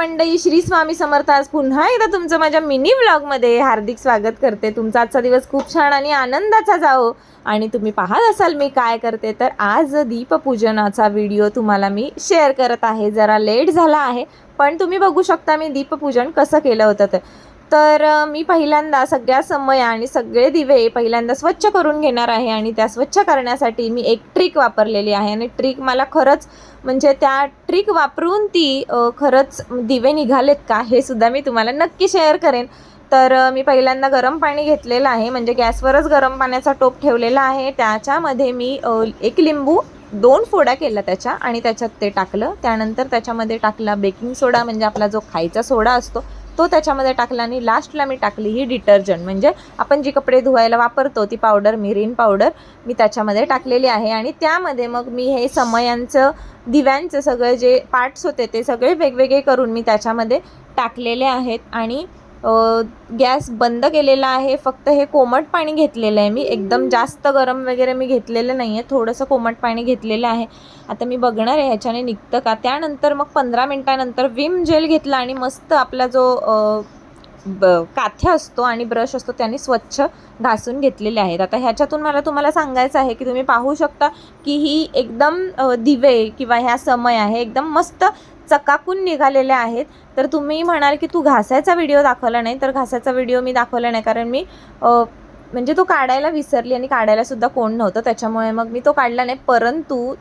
मंडळी श्री स्वामी समर्थ आज पुन्हा एकदा तुमचं माझ्या मिनी ब्लॉगमध्ये हार्दिक स्वागत करते. तुमचा आजचा दिवस खूप छान आणि आनंदाचा जाओ आणि तुम्ही पाहत असाल मी काय करते तर आज दीपपूजनाचा व्हिडिओ तुम्हाला मी शेअर करत आहे. जरा लेट झाला आहे पण तुम्ही बघू शकता मी दीपपूजन कसं केलं होतं तर तर मी पहिल्यांदा सगळ्या समय आणि सगळे दिवे पहिल्यांदा स्वच्छ करून घेणार आहे आणि त्या स्वच्छ करण्यासाठी मी एक ट्रिक वापरलेली आहे. आणि ट्रिक मला खरंच म्हणजे त्या ट्रिक वापरून ती खरंच दिवे निघालेत का हे सुद्धा मी तुम्हाला नक्की शेअर करेन. तर मी पहिल्यांदा गरम पाणी घेतलेलं आहे. म्हणजे गॅसवरच गरम पाण्याचा टोप ठेवलेला आहे. त्याच्यामध्ये मी एक लिंबू दोन फोड्या केल्या त्याच्या आणि त्याच्यात ते टाकलं. त्यानंतर त्याच्यामध्ये टाकला बेकिंग सोडा म्हणजे आपला जो खायचा सोडा असतो तो त्याच्यामध्ये टाकला आणि लास्टला मी टाकली ही डिटर्जंट म्हणजे आपण जी कपडे धुवायला वापरतो ती पावडर मिरीन पावडर मी त्याच्यामध्ये टाकलेली आहे. आणि त्यामध्ये मग मी हे समयांचं दिव्यांचं सगळे जे पार्ट्स होते ते सगळे वेगवेगळे करून मी त्याच्यामध्ये टाकलेले आहेत. आणि गॅस बंद केलेला आहे. फक्त हे कोमट पाणी घेतलेलं आहे मी. एकदम जास्त गरम वगैरे मी घेतलेलं नाही आहे थोडंसं कोमट पाणी घेतलेलं आहे. आता मी बघणार आहे ह्याच्याने निघतं का? त्यानंतर मग पंधरा मिनटानंतर विम जेल घेतला आणि मस्त आपला जो ब काथ्या असतो आणि ब्रश असतो त्याने स्वच्छ घासून घेतलेले आहेत. आता ह्याच्यातून मला तुम्हाला सांगायचं आहे की तुम्ही पाहू शकता की ही एकदम दिवे किंवा ह्या समय आहे. एकदम मस्त चकाकून निघालेल्या आहेत. तर तुम्ही म्हणाल की तू घासायचा व्हिडिओ दाखवला नाही. तर घासायचा व्हिडिओ मी दाखवला नाही. कारण मी म्हणजे तो काढायला विसरली आणि काढायला सुद्धा कोण नव्हतं. त्याच्यामुळे मग मी तो काढला नाही. परंतु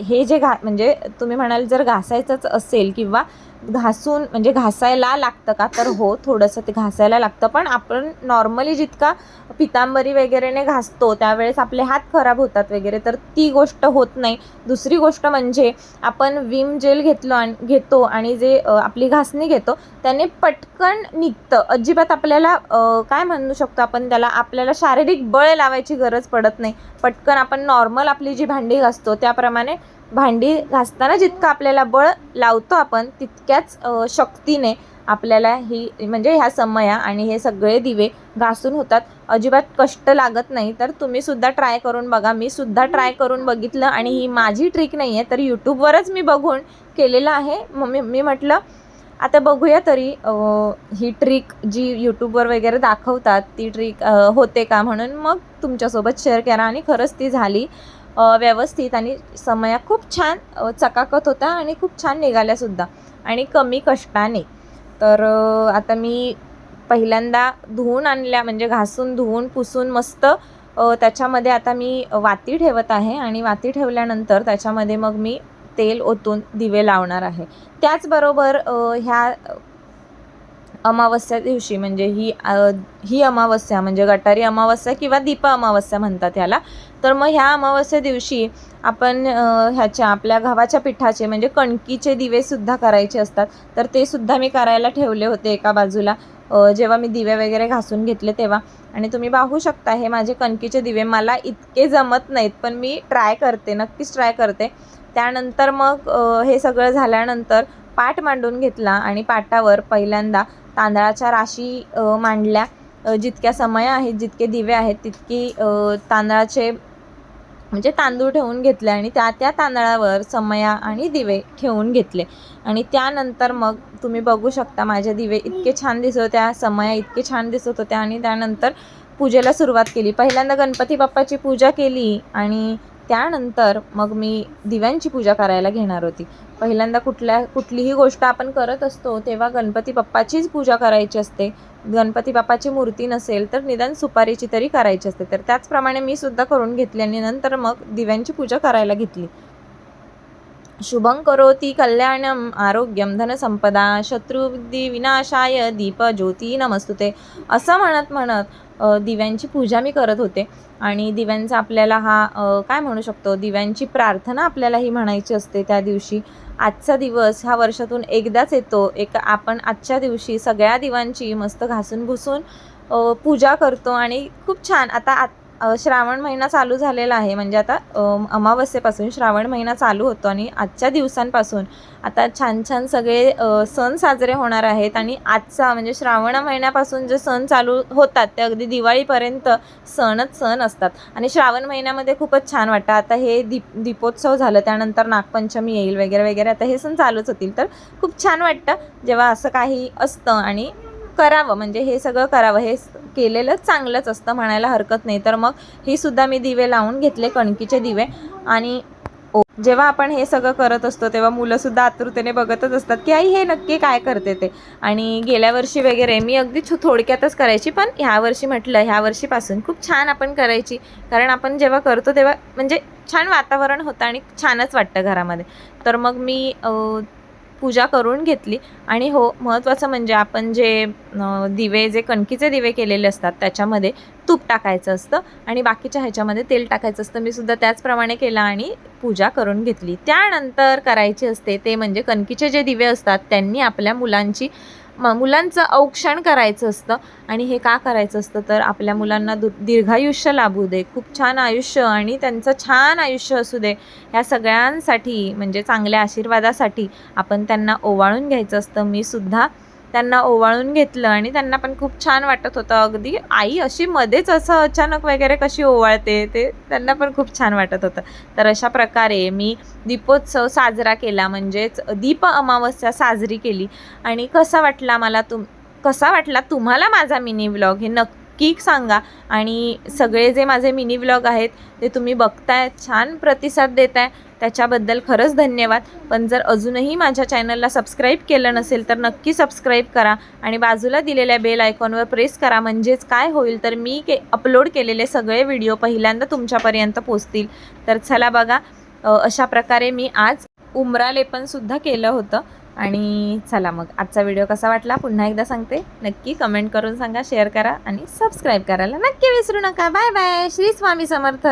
हे जे घा म्हणजे तुम्ही म्हणाल जर घासायचंच असेल किंवा घासून म्हणजे घासायला लागतं का? तर हो थोडंसं ते घासायला लागतं. पण आपण नॉर्मली जितका पितांबरी वगैरेने घासतो त्यावेळेस आपले हात खराब होतात वगैरे. तर ती गोष्ट होत नाही. दुसरी गोष्ट म्हणजे आपण विम जेल घेतलो आणि घेतो आणि जे आपली घासणी घेतो त्याने पटकन निघतं. अजिबात आपल्याला काय म्हणू शकतो आपण त्याला? आपल्याला शारीरिक बळ लावायची गरज पडत नाही. पटकन आपण नॉर्मल आपली जी भांडी घासतो त्याप्रमाणे भांडी घासताना जितकं आपल्याला बळ लावतो आपण तितक्याच शक्तीने आपल्याला ही म्हणजे ह्या समया आणि हे सगळे दिवे घासून होतात. अजिबात कष्ट लागत नाही. तर तुम्ही सुद्धा ट्राय करून बघा. मी सुद्धा ट्राय करून बघितलं आणि ही माझी ट्रिक नाही आहे तर यूट्यूबवरच मी बघून केलेलं आहे. मग मी मी म्हटलं आता बघूया तरी ही ट्रिक जी यूट्यूबवर वगैरे दाखवतात ती ट्रिक होते का? म्हणून मग तुमच्यासोबत शेअर करा आणि खरंच ती झाली. व्यवस्थित आणि समया खूप छान चकाकत होत्या आणि खूप छान निघाल्यासुद्धा आणि कमी कष्टाने. तर आता मी पहिल्यांदा धुवून आणल्या म्हणजे घासून धुवून पुसून मस्त त्याच्यामध्ये आता मी वाती ठेवत आहे आणि वाती ठेवल्यानंतर त्याच्यामध्ये मग मी तेल ओतून दिवे लावणार आहे. त्याचबरोबर ह्या अमावस्या दिवशी म्हणजे ही ही अमावस्या म्हणजे गटारी अमावस्या किंवा दीप अमावस्या म्हणतात ह्याला. तर मग ह्या अमावस्या दिवशी आपण ह्याच्या आपल्या गव्हाच्या पिठाचे म्हणजे कणकीचे दिवेसुद्धा करायचे असतात. तर ते सुद्धा मी करायला ठेवले होते एका बाजूला. जेव्हा मी दिवे वगैरे घासून घेतले तेव्हा. आणि तुम्ही पाहू शकता हे माझे कणकीचे दिवे मला इतके जमत नाहीत पण मी ट्राय करते नक्कीच ट्राय करते. त्यानंतर मग हे सगळं झाल्यानंतर पाट मांडून घेतला आणि पाटावर पहिल्यांदा तांदळाच्या राशी मांडल्या. जितक्या समय आहेत जितके दिवे आहेत तितकी तांदळाचे म्हणजे तांदूळ ठेवून घेतले आणि त्या त्या तांदळावर समया आणि दिवे ठेवून घेतले. आणि त्यानंतर मग तुम्ही बघू शकता माझे दिवे इतके छान दिसत होत्या समया इतके छान दिसत होत्या आणि त्यानंतर पूजेला सुरुवात केली. पहिल्यांदा गणपती बाप्पाची पूजा केली आणि त्यानंतर मग मी दिव्यांची पूजा करायला घेणार होती. पहिल्यांदा कुठल्या कुठलीही गोष्ट आपण करत असतो तेव्हा गणपती बाप्पाचीच पूजा करायची असते. गणपती बाप्पाची मूर्ती नसेल तर निदान सुपारीची तरी करायची असते. तर त्याचप्रमाणे मी सुद्धा करून घेतली आणि नंतर मग दिव्यांची पूजा करायला घेतली. शुभं करोति कल्याणम आरोग्यम धनसंपदा शत्रुबुद्धी विनाशाय दीप ज्योती नमस्तुते. असं म्हणत म्हणत दिव्यांची पूजा मी करत होते. आणि दिव्यांचा आपल्याला हा काय म्हणू शकतो? दिव्यांची प्रार्थना आपल्याला ही म्हणायची असते त्या दिवशी. आजचा दिवस हा वर्षातून एकदाच येतो. एक आपण आजच्या दिवशी सगळ्या दिवांची मस्त घासून भुसून पूजा करतो. आणि खूप छान. आता आत श्रावण महिना चालू झालेला आहे. म्हणजे आता अमावस्येपासून श्रावण महिना चालू होतो आणि आजच्या दिवसांपासून आता छान छान सगळे सण साजरे होणार आहेत आणि आजचा म्हणजे श्रावण महिन्यापासून जे सण चालू होतात ते अगदी दिवाळीपर्यंत सणच सण असतात. आणि श्रावण महिन्यामध्ये खूपच छान वाटतं. आता हे दीप दीपोत्सव झालं त्यानंतर नागपंचमी येईल वगैरे वगैरे आता हे सण चालूच होतील. तर खूप छान वाटतं जेव्हा असं काही असतं आणि करावं. म्हणजे हे सगळं करावं हे केलेलं चांगलंच असतं म्हणायला हरकत नाही. तर मग ही सुद्धा मी दिवे लावून घेतले कणकीचे दिवे. आणि जेव्हा आपण हे सगळं करत असतो तेव्हा मुलंसुद्धा आतुरतेने बघतच असतात की आई हे नक्की काय करते ते. आणि गेल्या वर्षी वगैरे मी अगदी छो थोडक्यातच करायची पण ह्या वर्षी म्हटलं ह्या वर्षीपासून खूप छान आपण करायची. कारण आपण जेव्हा करतो तेव्हा म्हणजे छान वातावरण होतं आणि छानच वाटतं घरामध्ये. तर मग मी पूजा करून घेतली. आणि हो महत्त्वाचं म्हणजे आपण जे दिवे जे कणकीचे दिवे केलेले असतात त्याच्यामध्ये तूप टाकायचं असतं. आणि बाकीच्या ह्याच्यामध्ये तेल टाकायचं असतं. मी सुद्धा त्याचप्रमाणे केलं आणि पूजा करून घेतली. त्यानंतर करायची असते ते म्हणजे कणकीचे जे दिवे असतात त्यांनी आपल्या मुलांची म मुलांचं औक्षण करायचं असतं. आणि हे का करायचं असतं? तर आपल्या मुलांना दु दीर्घायुष्य लाभू दे. खूप छान आयुष्य आणि त्यांचं छान आयुष्य असू दे. ह्या सगळ्यांसाठी म्हणजे चांगल्या आशीर्वादासाठी आपण त्यांना ओवाळून घ्यायचं असतं. मी सुद्धा त्यांना ओवाळून घेतलं आणि त्यांना पण खूप छान वाटत होतं. अगदी आई अशी मध्येच असं अचानक वगैरे कशी ओवाळते ते त्यांना पण खूप छान वाटत होतं. तर अशा प्रकारे मी दीपोत्सव साजरा केला म्हणजेच दीप अमावस्या साजरी केली. आणि कसा वाटला मला तुम कसा वाटला तुम्हाला माझा मिनी व्लॉग हे नक्की सांगा. आणि सगळे जे माझे मिनी व्लॉग आहेत ते तुम्ही बघताय छान प्रतिसाद देताय. त्याच्याबद्दल खरंच धन्यवाद. पण जर अजूनही माझ्या चॅनलला सबस्क्राईब केलं नसेल तर नक्की सबस्क्राईब करा आणि बाजूला दिलेल्या बेल आयकॉनवर प्रेस करा. म्हणजेच काय होईल तर मी के अपलोड केलेले सगळे व्हिडिओ पहिल्यांदा तुमच्यापर्यंत पोचतील तर चला बघा अशा प्रकारे मी आज उमरा लेपनसुद्धा केलं होतं. आणि चला मग आजचा व्हिडिओ कसा वाटला पुन्हा एकदा सांगते. नक्की कमेंट करून सांगा शेअर करा आणि सबस्क्राईब करायला नक्की विसरू नका. Bye bye. श्री स्वामी समर्थ.